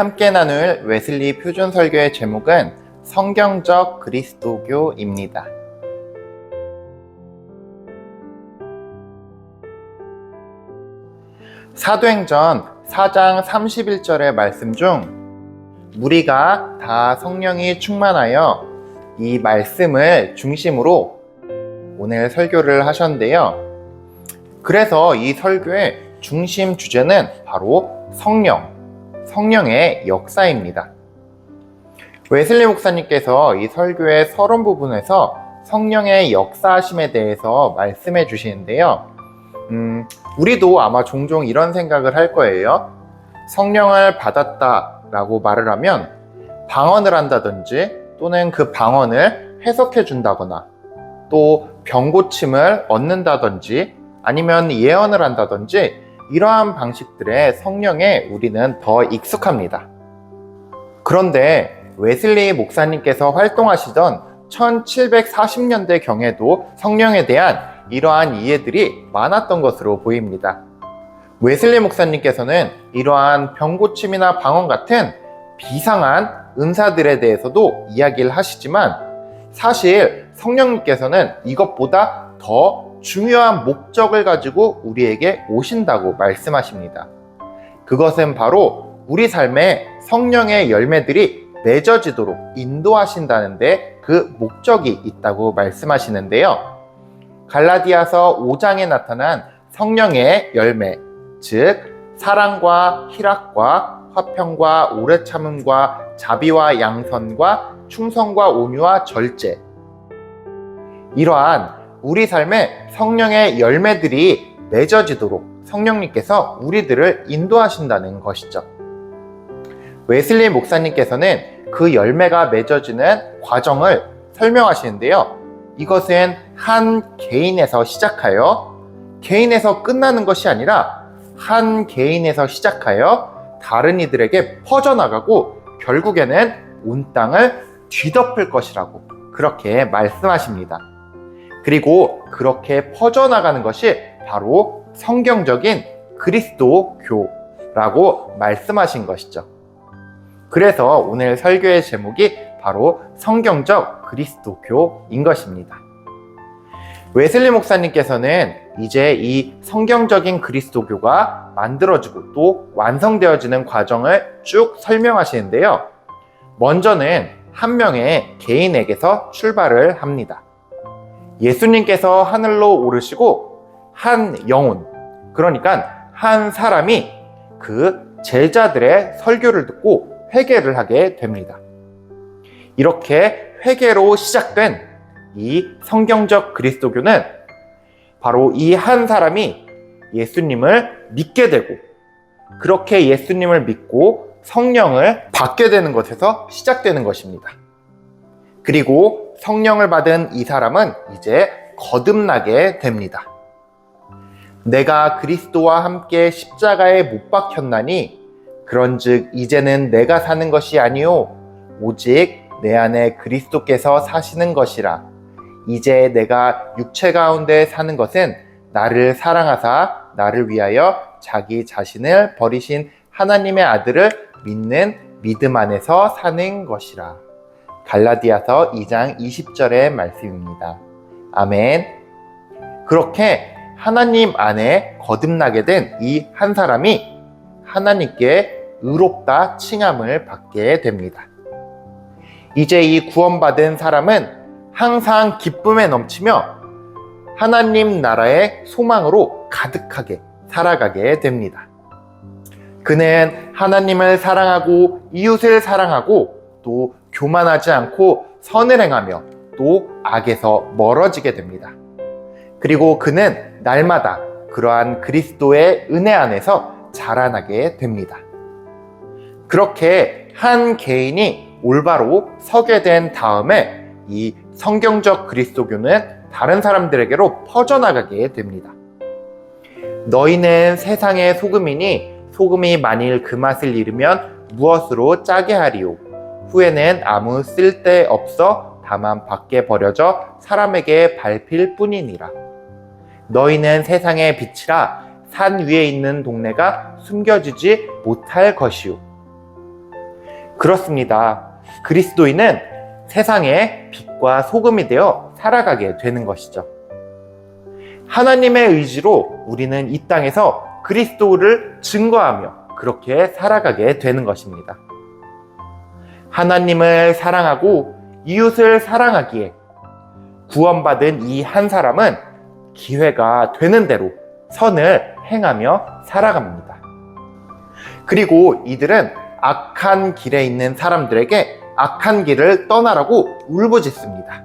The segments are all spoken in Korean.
함께 나눌 웨슬리 표준 설교의 제목은 성경적 그리스도교입니다. 사도행전 4장 31절의 말씀 중 무리가 다 성령이 충만하여 이 말씀을 중심으로 오늘 설교를 하셨는데요. 그래서 이 설교의 중심 주제는 바로 성령, 성령의 역사입니다. 웨슬리 목사님께서 이 설교의 서론 부분에서 성령의 역사하심에 대해서 말씀해 주시는데요. 음, 우리도 아마 종종 이런 생각을 할 거예요. 성령을 받았다 라고 말을 하면 방언을 한다든지 또는 그 방언을 해석해 준다거나 또 병고침을 얻는다든지 아니면 예언을 한다든지 이러한 방식들의 성령에 우리는 더 익숙합니다. 그런데 웨슬리 목사님께서 활동하시던 1740년대 경에도 성령에 대한 이러한 이해들이 많았던 것으로 보입니다. 웨슬리 목사님께서는 이러한 병고침이나 방언 같은 비상한 은사들에 대해서도 이야기를 하시지만 사실 성령님께서는 이것보다 더 중요한 목적을 가지고 우리에게 오신다고 말씀하십니다. 그것은 바로 우리 삶에 성령의 열매들이 맺어지도록 인도하신다는데 그 목적이 있다고 말씀하시는데요. 갈라디아서 5장에 나타난 성령의 열매, 즉 사랑과 희락과 화평과 오래 참음과 자비와 양선과 충성과 온유와 절제. 이러한 우리 삶에 성령의 열매들이 맺어지도록 성령님께서 우리들을 인도하신다는 것이죠. 웨슬리 목사님께서는 그 열매가 맺어지는 과정을 설명하시는데요. 이것은 한 개인에서 시작하여 개인에서 끝나는 것이 아니라 한 개인에서 시작하여 다른 이들에게 퍼져나가고 결국에는 온 땅을 뒤덮을 것이라고 그렇게 말씀하십니다. 그리고 그렇게 퍼져나가는 것이 바로 성경적인 그리스도교라고 말씀하신 것이죠. 그래서 오늘 설교의 제목이 바로 성경적 그리스도교인 것입니다. 웨슬리 목사님께서는 이제 이 성경적인 그리스도교가 만들어지고 또 완성되어지는 과정을 쭉 설명하시는데요. 먼저는 한 명의 개인에게서 출발을 합니다. 예수님께서 하늘로 오르시고 한 영혼, 그러니까 한 사람이 그 제자들의 설교를 듣고 회개를 하게 됩니다. 이렇게 회개로 시작된 이 성경적 그리스도교는 바로 이 한 사람이 예수님을 믿게 되고 그렇게 예수님을 믿고 성령을 받게 되는 것에서 시작되는 것입니다. 그리고 성령을 받은 이 사람은 이제 거듭나게 됩니다. 내가 그리스도와 함께 십자가에 못 박혔나니 그런즉 이제는 내가 사는 것이 아니요 오직 내 안에 그리스도께서 사시는 것이라 이제 내가 육체 가운데 사는 것은 나를 사랑하사 나를 위하여 자기 자신을 버리신 하나님의 아들을 믿는 믿음 안에서 사는 것이라. 갈라디아서 2장 20절의 말씀입니다. 아멘. 그렇게 하나님 안에 거듭나게 된 이 한 사람이 하나님께 의롭다 칭함을 받게 됩니다. 이제 이 구원받은 사람은 항상 기쁨에 넘치며 하나님 나라의 소망으로 가득하게 살아가게 됩니다. 그는 하나님을 사랑하고 이웃을 사랑하고 또 교만하지 않고 선을 행하며 또 악에서 멀어지게 됩니다. 그리고 그는 날마다 그러한 그리스도의 은혜 안에서 자라나게 됩니다. 그렇게 한 개인이 올바로 서게 된 다음에 이 성경적 그리스도교는 다른 사람들에게로 퍼져나가게 됩니다. 너희는 세상의 소금이니 소금이 만일 그 맛을 잃으면 무엇으로 짜게 하리요? 후에는 아무 쓸데 없어 다만 밖에 버려져 사람에게 밟힐 뿐이니라. 너희는 세상의 빛이라 산 위에 있는 동네가 숨겨지지 못할 것이요. 그렇습니다. 그리스도인은 세상의 빛과 소금이 되어 살아가게 되는 것이죠. 하나님의 의지로 우리는 이 땅에서 그리스도를 증거하며 그렇게 살아가게 되는 것입니다. 하나님을 사랑하고 이웃을 사랑하기에 구원받은 이 한 사람은 기회가 되는 대로 선을 행하며 살아갑니다. 그리고 이들은 악한 길에 있는 사람들에게 악한 길을 떠나라고 울부짖습니다.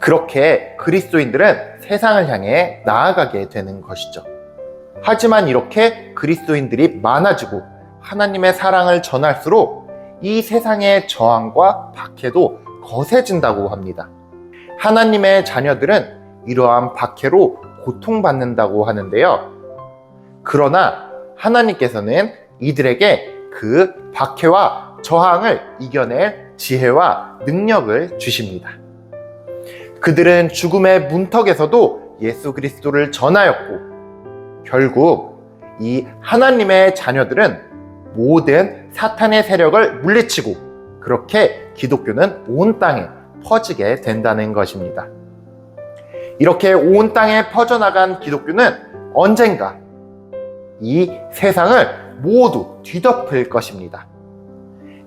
그렇게 그리스도인들은 세상을 향해 나아가게 되는 것이죠. 하지만 이렇게 그리스도인들이 많아지고 하나님의 사랑을 전할수록 이 세상의 저항과 박해도 거세진다고 합니다. 하나님의 자녀들은 이러한 박해로 고통받는다고 하는데요. 그러나 하나님께서는 이들에게 그 박해와 저항을 이겨낼 지혜와 능력을 주십니다. 그들은 죽음의 문턱에서도 예수 그리스도를 전하였고, 결국 이 하나님의 자녀들은 모든 사탄의 세력을 물리치고, 그렇게 기독교는 온 땅에 퍼지게 된다는 것입니다. 이렇게 온 땅에 퍼져나간 기독교는 언젠가 이 세상을 모두 뒤덮을 것입니다.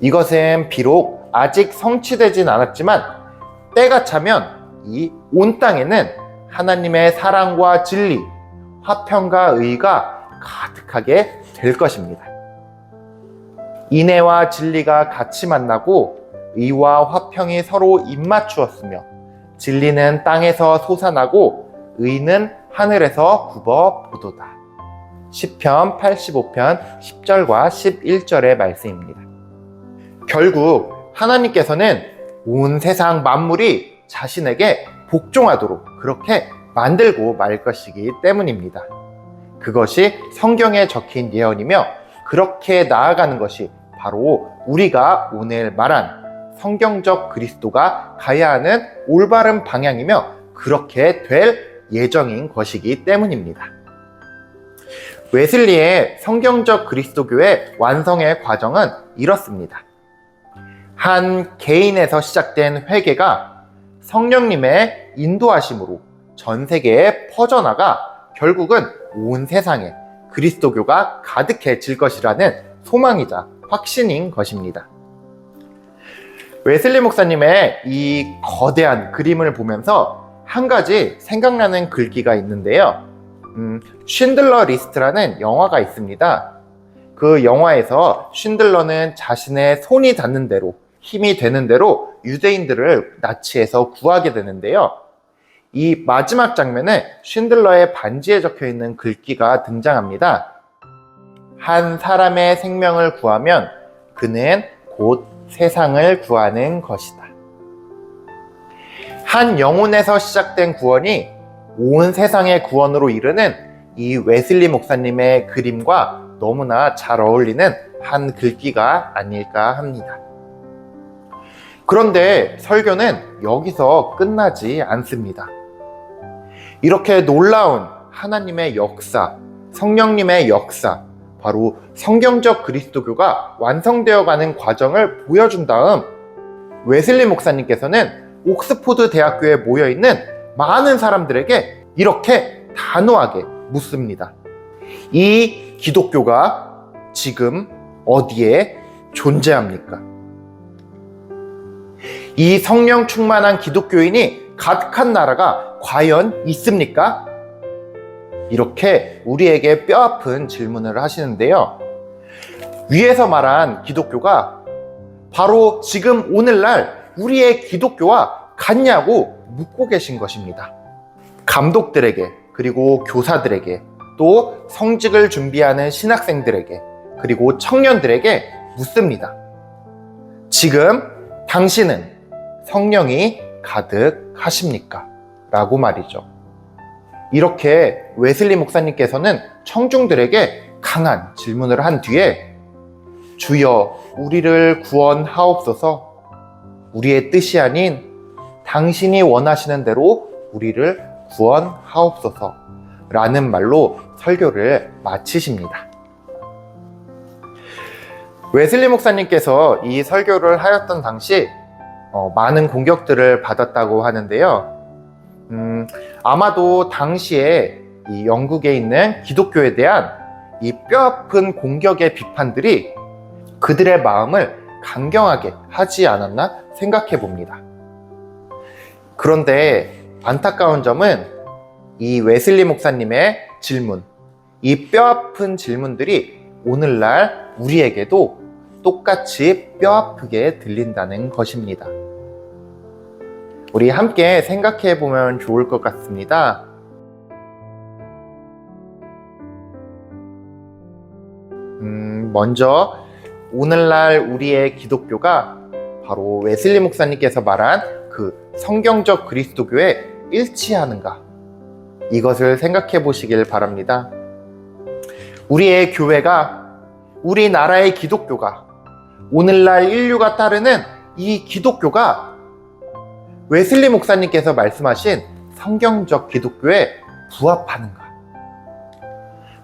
이것은 비록 아직 성취되진 않았지만 때가 차면 이 온 땅에는 하나님의 사랑과 진리, 화평과 의가 가득하게 될 것입니다. 인애와 진리가 같이 만나고 의와 화평이 서로 입맞추었으며 진리는 땅에서 솟아나고 의는 하늘에서 굽어 보도다. 10편 85편 10절과 11절의 말씀입니다. 결국 하나님께서는 온 세상 만물이 자신에게 복종하도록 그렇게 만들고 말 것이기 때문입니다. 그것이 성경에 적힌 예언이며 그렇게 나아가는 것이 바로 우리가 오늘 말한 성경적 그리스도가 가야 하는 올바른 방향이며 그렇게 될 예정인 것이기 때문입니다. 웨슬리의 성경적 그리스도교의 완성의 과정은 이렇습니다. 한 개인에서 시작된 회개가 성령님의 인도하심으로 전 세계에 퍼져나가 결국은 온 세상에 그리스도교가 가득해질 것이라는 소망이자 확신인 것입니다. 웨슬리 목사님의 이 거대한 그림을 보면서 한 가지 생각나는 글귀가 있는데요. 음, 쉰들러 리스트라는 영화가 있습니다. 그 영화에서 쉰들러는 자신의 손이 닿는 대로 힘이 되는 대로 유대인들을 나치에서 구하게 되는데요. 이 마지막 장면에 쉰들러의 반지에 적혀 있는 글귀가 등장합니다. 한 사람의 생명을 구하면 그는 곧 세상을 구하는 것이다. 한 영혼에서 시작된 구원이 온 세상의 구원으로 이르는 이 웨슬리 목사님의 그림과 너무나 잘 어울리는 한 글귀가 아닐까 합니다. 그런데 설교는 여기서 끝나지 않습니다. 이렇게 놀라운 하나님의 역사, 성령님의 역사, 바로 성경적 그리스도교가 완성되어 가는 과정을 보여준 다음 웨슬리 목사님께서는 옥스포드 대학교에 모여 있는 많은 사람들에게 이렇게 단호하게 묻습니다. 이 기독교가 지금 어디에 존재합니까? 이 성령 충만한 기독교인이 가득한 나라가 과연 있습니까? 이렇게 우리에게 뼈아픈 질문을 하시는데요. 위에서 말한 기독교가 바로 지금 오늘날 우리의 기독교와 같냐고 묻고 계신 것입니다. 감독들에게, 그리고 교사들에게, 또 성직을 준비하는 신학생들에게, 그리고 청년들에게 묻습니다. 지금 당신은 성령이 가득하십니까? 라고 말이죠. 이렇게 웨슬리 목사님께서는 청중들에게 강한 질문을 한 뒤에 주여 우리를 구원하옵소서 우리의 뜻이 아닌 당신이 원하시는 대로 우리를 구원하옵소서 라는 말로 설교를 마치십니다. 웨슬리 목사님께서 이 설교를 하였던 당시 어, 많은 공격들을 받았다고 하는데요. 음, 아마도 당시에 이 영국에 있는 기독교에 대한 이 뼈아픈 공격의 비판들이 그들의 마음을 강경하게 하지 않았나 생각해 봅니다. 그런데 안타까운 점은 이 웨슬리 목사님의 질문, 이 뼈아픈 질문들이 오늘날 우리에게도 똑같이 뼈아프게 들린다는 것입니다. 우리 함께 생각해 보면 좋을 것 같습니다. 음, 먼저 오늘날 우리의 기독교가 바로 웨슬리 목사님께서 말한 그 성경적 그리스도교에 일치하는가? 이것을 생각해 보시길 바랍니다. 우리의 교회가 우리나라의 기독교가 오늘날 인류가 따르는 이 기독교가 웨슬리 목사님께서 말씀하신 성경적 기독교에 부합하는가?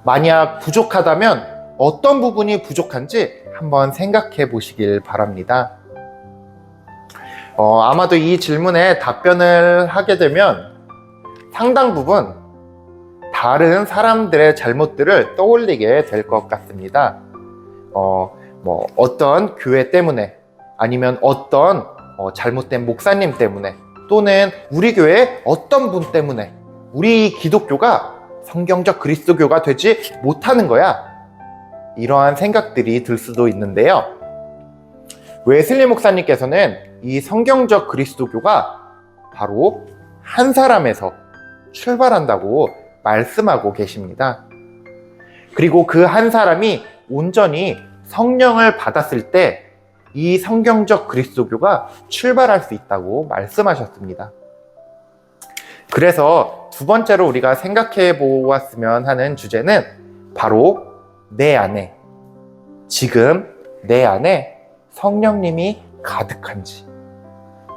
만약 부족하다면 어떤 부분이 부족한지 한번 생각해 보시길 바랍니다. 어, 아마도 이 질문에 답변을 하게 되면 상당 부분 다른 사람들의 잘못들을 떠올리게 될 것 같습니다. 어, 뭐, 어떤 교회 때문에 아니면 어떤 어, 잘못된 목사님 때문에 또는 우리 교회 어떤 분 때문에 우리 기독교가 성경적 그리스도교가 되지 못하는 거야. 이러한 생각들이 들 수도 있는데요. 웨슬리 목사님께서는 이 성경적 그리스도교가 바로 한 사람에서 출발한다고 말씀하고 계십니다. 그리고 그 한 사람이 온전히 성령을 받았을 때 이 성경적 그리스도교가 출발할 수 있다고 말씀하셨습니다. 그래서 두 번째로 우리가 생각해 보았으면 하는 주제는 바로 내 안에 지금 내 안에 성령님이 가득한지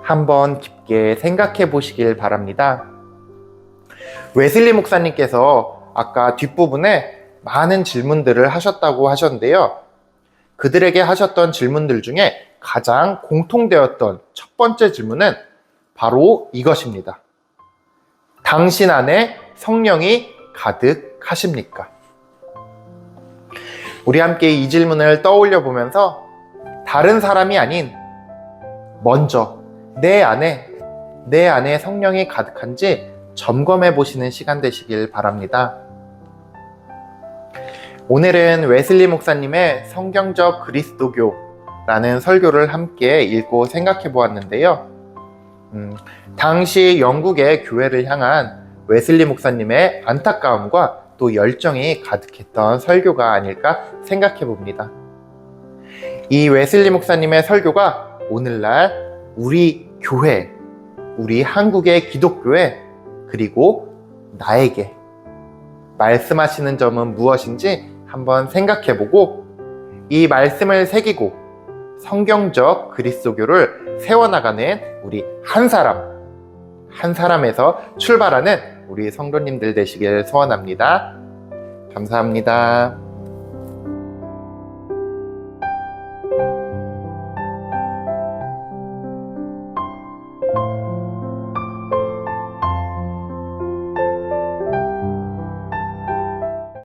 한번 깊게 생각해 보시길 바랍니다. 웨슬리 목사님께서 아까 뒷부분에 많은 질문들을 하셨다고 하셨는데요. 그들에게 하셨던 질문들 중에 가장 공통되었던 첫 번째 질문은 바로 이것입니다. 당신 안에 성령이 가득하십니까? 우리 함께 이 질문을 떠올려 보면서 다른 사람이 아닌 먼저 내 안에 내 안에 성령이 가득한지 점검해 보시는 시간 되시길 바랍니다. 오늘은 웨슬리 목사님의 성경적 그리스도교라는 설교를 함께 읽고 생각해 보았는데요. 음, 당시 영국의 교회를 향한 웨슬리 목사님의 안타까움과 또 열정이 가득했던 설교가 아닐까 생각해 봅니다. 이 웨슬리 목사님의 설교가 오늘날 우리 교회, 우리 한국의 기독교회, 그리고 나에게 말씀하시는 점은 무엇인지 한번 생각해 보고 이 말씀을 새기고 성경적 그리스도교를 세워나가는 우리 한 사람, 한 사람에서 출발하는 우리 성도님들 되시길 소원합니다. 감사합니다.